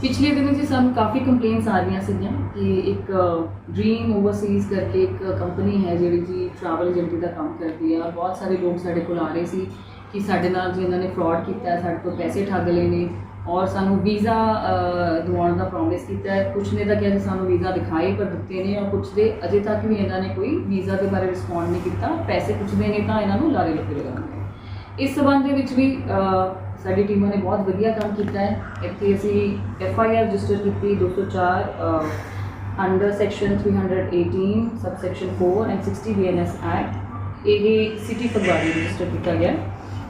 ਪਿਛਲੇ ਦਿਨਾਂ 'ਚ ਸਾਨੂੰ ਕਾਫੀ ਕੰਪਲੇਂਟਸ ਆ ਰਹੀਆਂ ਸੀਗੀਆਂ ਕਿ ਇੱਕ ਡ੍ਰੀਮ ਓਵਰਸੀਜ਼ ਕਰਕੇ ਇੱਕ ਕੰਪਨੀ ਹੈ ਜਿਹੜੀ ਜੀ ਟਰੈਵਲ ਏਜੰਟੀ ਦਾ ਕੰਮ ਕਰਦੀ ਆ। ਬਹੁਤ ਸਾਰੇ ਲੋਕ ਸਾਡੇ ਕੋਲ ਆ ਰਹੇ ਸੀ ਕਿ ਸਾਡੇ ਨਾਲ ਜੀ ਇਹਨਾਂ ਨੇ ਫਰਾਡ ਕੀਤਾ, ਸਾਡੇ ਤੋਂ ਪੈਸੇ ਠੱਗ ਲਏ ਨੇ ਔਰ ਸਾਨੂੰ ਵੀਜ਼ਾ ਦਿਵਾਉਣ ਦਾ ਪ੍ਰੋਮਿਸ ਕੀਤਾ ਹੈ। ਕੁਝ ਨੇ ਤਾਂ ਕਿਹਾ ਜੀ ਸਾਨੂੰ ਵੀਜ਼ਾ ਦਿਖਾਏ ਪਰ ਦਿੱਤੇ ਨੇ ਔਰ ਕੁਝ ਦੇ। ਅਜੇ ਤੱਕ ਵੀ ਇਹਨਾਂ ਨੇ ਕੋਈ ਵੀਜ਼ਾ ਦੇ ਬਾਰੇ ਰਿਸਪੌਂਡ ਨਹੀਂ ਕੀਤਾ। ਪੈਸੇ ਪੁੱਛਦੇ ਨੇ ਤਾਂ ਇਹਨਾਂ ਨੂੰ ਲਾਰੇ ਲੱਗੇ ਲਗਾਉਂਦੇ ਇਸ ਸਬੰਧ ਦੇ ਵਿੱਚ ਵੀ ਸਾਡੀ ਟੀਮਾਂ ਨੇ ਬਹੁਤ ਵਧੀਆ ਕੰਮ ਕੀਤਾ ਹੈ। ਇੱਥੇ ਅਸੀਂ ਐਫ ਆਈ ਆਰ ਰਜਿਸਟਰ ਕੀਤੀ 204 under section 318 sub section 4 and 60 BNS act ਇਹ ਸਿਟੀ ਫਗਵਾੜੀ ਰਜਿਸਟਰ ਕੀਤਾ ਗਿਆ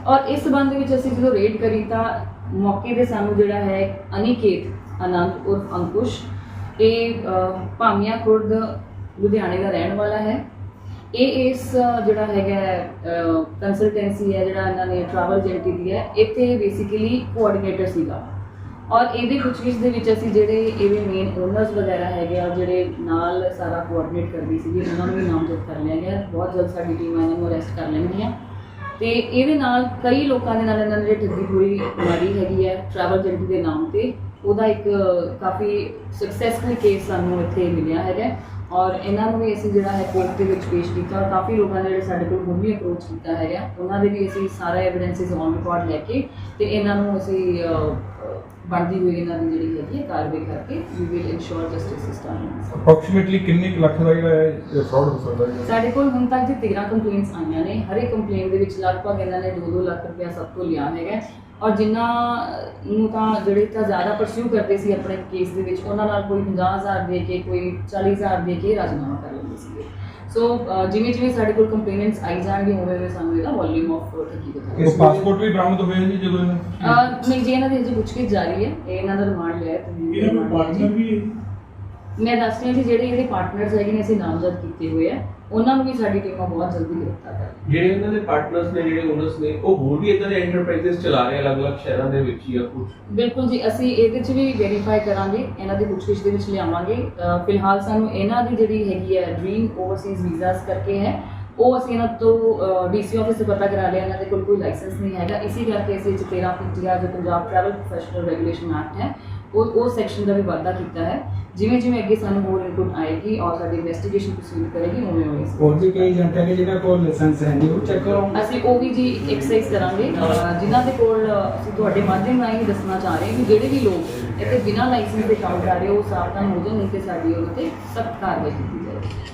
ਔਰ ਇਸ ਸਬੰਧ ਵਿੱਚ ਅਸੀਂ ਜਦੋਂ ਰੇਡ ਕਰੀ ਤਾਂ ਮੌਕੇ ਤੇ ਸਾਨੂੰ ਜਿਹੜਾ ਹੈ ਅਨਿਕੇਤ ਆਨੰਦ ਉਰਫ ਅੰਕੁਸ਼, ਇਹ ਭਾਮੀਆਂ ਖੁਰਦ ਲੁਧਿਆਣੇ ਦਾ ਰਹਿਣ ਵਾਲਾ ਹੈ। ਇਹ ਇਸ ਜਿਹੜਾ ਹੈਗਾ ਕੰਸਲਟੈਂਸੀ ਹੈ, ਜਿਹੜਾ ਇਹਨਾਂ ਨੇ ਟਰੈਵਲ ਏਜੰਟੀ ਦੀ ਹੈ, ਇੱਥੇ ਬੇਸਿਕਲੀ ਕੋਆਰਡੀਨੇਟਰ ਸੀਗਾ। ਔਰ ਇਹਦੇ ਪੁੱਛਗਿੱਛ ਦੇ ਵਿੱਚ ਅਸੀਂ ਜਿਹੜੇ ਇਹਦੇ ਮੇਨ ਓਨਰਸ ਵਗੈਰਾ ਹੈਗੇ ਆ, ਜਿਹੜੇ ਨਾਲ ਸਾਰਾ ਕੋਆਰਡੀਨੇਟ ਕਰਦੀ ਸੀਗੀ, ਉਹਨਾਂ ਨੂੰ ਵੀ ਨਾਮਜ਼ਦ ਕਰ ਲਿਆ ਗਿਆ। ਬਹੁਤ ਜਲਦ ਸਾਡੀ ਟੀਮ ਇਹਨਾਂ ਨੂੰ ਅਰੈਸਟ ਕਰ ਲੈਣਗੀਆਂ। ਤੇ ਇਹਦੇ ਨਾਲ ਕਈ ਲੋਕਾਂ ਦੇ ਨਾਲ ਇਹਨਾਂ ਨੇ ਜਿਹੜੀ ਠੱਗੀ ਪੂਰੀ ਮਾਰੀ ਹੈਗੀ ਹੈ ਟਰੈਵਲ ਏਜੰਟੀ ਦੇ ਨਾਮ ਤੇ, ਉਹਦਾ ਇੱਕ ਕਾਫੀ ਸਕਸੈਸਫੁਲ ਕੇਸ ਸਾਨੂੰ ਇੱਥੇ ਮਿਲਿਆ ਹੈਗਾ। ਔਰ ਇਹਨਾਂ ਨੂੰ ਵੀ ਅਸੀਂ ਜਿਹੜਾ ਹੈ ਕੋਰਟ ਦੇ ਵਿੱਚ ਪੇਸ਼ ਕੀਤਾ ਔਰ ਕਾਫੀ ਲੋਕਾਂ ਨੇ ਜਿਹੜੇ ਸਾਡੇ ਕੋਲ ਹੁਣ ਵੀ ਅਪਰੋਚ ਕੀਤਾ ਹੈਗਾ। ਉਹਨਾਂ ਦੇ ਵੀ ਅਸੀਂ ਸਾਰਾ ਐਵੀਡੈਂਸਿਸ ਔਨ ਰਿਕਾਰਡ ਲੈ ਕੇ ਤੇ ਇਹਨਾਂ ਨੂੰ ਅਸੀਂ ਬਣਦੀ ਹੋਈ ਇਹਨਾਂ ਦੀ ਜਿਹੜੀ ਹੈਗੀ ਹੈ ਕਾਰਵਾਈ ਕਰਕੇ we will ensure justice system approximately ਕਿੰਨੇ ਕੁ ਲੱਖ ਦਾ ਜਿਹੜਾ ਫਰਾਡ ਹੋ ਸਕਦਾ ਹੈ? ਸਾਡੇ ਕੋਲ ਹੁਣ ਤੱਕ ਜੀ 13 ਕੰਪਲੇਂਟਸ ਆਈਆਂ ਨੇ। ਹਰ ਇੱਕ ਕੰਪਲੇਂਟ ਦੇ ਵਿੱਚ ਲਗਭਗ ਇਹਨਾਂ ਨੇ 2-2 ਲੱਖ ਰੁਪਇਆ ਸਭ ਤੋਂ ਲਿਆ ਹੈਗਾ। ਔਰ ਜਿਨ੍ਹਾਂ ਨੂੰ ਤਾਂ ਜਿਹੜੇ ਤਾਂ ਜ਼ਿਆਦਾ ਪਰਸਿਊ ਕਰਦੇ ਸੀ ਆਪਣੇ ਕੇਸ ਦੇ ਵਿੱਚ ਉਹਨਾਂ ਨਾਲ ਕੋਈ 50000 ਦੇ ਕੇ ਕੋਈ 40000 ਦੇ ਕੇ ਰਾਜਨਾਮਾ ਕਰ ਲੈਂਦੇ ਸੀਗੇ। ਸੋ ਜਿਵੇਂ ਜਿਵੇਂ ਸਾਡੇ ਕੋਲ ਕੰਪਲੇਂਟਸ ਆਈ ਜਾਣਗੇ ਉਵੇਂ ਉਵੇਂ ਸਾਨੂੰ ਇਹਦਾ ਵੋਲਿਊਮ ਆਫ ਠੱਗੀ ਦਿਖਾਏਗਾ ਇਸ ਪਾਸਪੋਰਟ ਵੀ ਬਰਾਮਦ ਹੋਏ ਜੀ ਜਦੋਂ ਇਹਨਾਂ ਨਹੀਂ ਜੀ ਇਹਨਾਂ ਦੀ ਅਜੇ ਪੁੱਛਗਿੱਛ ਜਾਰੀ ਹੈ ਇਹ ਇਹਨਾਂ ਦਾ ਰਿਮਾਂਡ ਲਿਆ ਤੇ ਜੀ। ਪਾਰਟਨਰ ਵੀ ਮੈਂ ਦੱਸ ਰਹੀ ਹਾਂ ਜੀ ਜਿਹੜੇ ਇਹਦੇ ਪਾਰਟਨਰਸ ਹੈਗੇ ਨੇ ਅਸੀਂ ਨਾਮਜ਼ਦ ਕੀਤੇ ਹੋਏ ਆ। ਉਹਨਾਂ ਨੂੰ ਵੀ ਸਾਡੀ ਟੀਮਾਂ ਬਹੁਤ ਜਲਦੀ ਗ੍ਰਿਫਤਾਰ ਕਰ ਜਿਹੜੇ ਉਹਨਾਂ ਦੇ ਪਾਰਟਨਰਸ ਨੇ ਜਿਹੜੇ ਓਨਰਸ ਨੇ ਉਹ ਹੋਰ ਵੀ ਇਦਾਂ ਦੇ ਐਂਟਰਪ੍ਰਾਈਜ਼ਸ ਚਲਾ ਰਹੇ ਅਲੱਗ-ਅਲੱਗ ਸ਼ਹਿਰਾਂ ਦੇ ਵਿੱਚ ਜਾਂ ਕੁਝ ਬਿਲਕੁਲ ਜੀ ਅਸੀਂ ਇਹਦੇ 'ਚ ਵੀ ਵੈਰੀਫਾਈ ਕਰਾਂਗੇ ਇਹਨਾਂ ਦੀ ਪੁੱਛਗਿੱਛ ਦੇ ਵਿੱਚ ਲਿਆਵਾਂਗੇ। ਫਿਲਹਾਲ ਸਾਨੂੰ ਇਹਨਾਂ ਦੀ ਜਿਹੜੀ ਹੈਗੀ ਹੈ ਡ੍ਰੀਮ ਓਵਰਸੀਜ਼ ਵੀਜ਼ਾਸ ਕਰਕੇ ਹੈ ਉਹ ਅਸੀਂ ਇਹਨਾਂ ਤੋਂ ਡੀਸੀ ਆਫਿਸ ਤੋਂ ਪਤਾ ਕਰਾ ਲਿਆ ਇਹਨਾਂ ਦੇ ਕੋਲ ਕੋਈ ਲਾਇਸੈਂਸ ਨਹੀਂ ਹੈਗਾ। ਇਸੇ ਕਰਕੇ ਅਸੀਂ 13 ਪਿਟੀਆ ਜੋ Punjab travel professional regulation act ਹੈ ਉਹ ਉਹ ਸੈਕਸ਼ਨ ਦਾ ਵੀ ਵਾਧਾ ਕੀਤਾ ਹੈ। ਜਿਵੇਂ ਜਿਵੇਂ ਅੱਗੇ ਸਾਨੂੰ ਹੋਰ ਇਨਪੁਟ ਆਏਗੀ ਔਰ ਸਾਡੀ ਇਨਵੈਸਟੀਗੇਸ਼ਨ ਪ੍ਰੋਸੀਡ ਕਰੇਗੀ ਉਵੇਂ ਉਵੇਂ ਹੋਰ ਵੀ ਕਈ ਏਜੰਟ ਹੈਗੇ ਜਿਹਨਾਂ ਕੋਲ ਲਾਇਸੈਂਸ ਹੈ ਨਹੀਂ ਉਹ ਚੈੱਕ ਕਰੋ। ਅਸੀਂ ਉਹ ਵੀ ਜੀ ਐਕਸਰਸਾਈਜ਼ ਕਰਾਂਗੇ। ਜਿਨ੍ਹਾਂ ਦੇ ਕੋਲ ਅਸੀਂ ਤੁਹਾਡੇ ਮਾਧਿਅਮ ਰਾਹੀਂ ਹੀ ਦੱਸਣਾ ਚਾਹ ਰਹੇ ਹਾਂ ਕਿ ਜਿਹੜੇ ਵੀ ਲੋਕ ਇੱਥੇ ਬਿਨਾਂ ਲਾਇਸੈਂਸ ਦੇ ਕੰਮ ਕਰ ਰਹੇ ਉਹ ਸਾਵਧਾਨ ਹੋ ਜਾਣ ਨਹੀਂ ਤੇ ਸਾਡੀ ਉਹਨਾਂ ਤੇ ਸਖਤ ਕਾਰਵਾਈ ਕੀਤੀ ਜਾਏਗੀ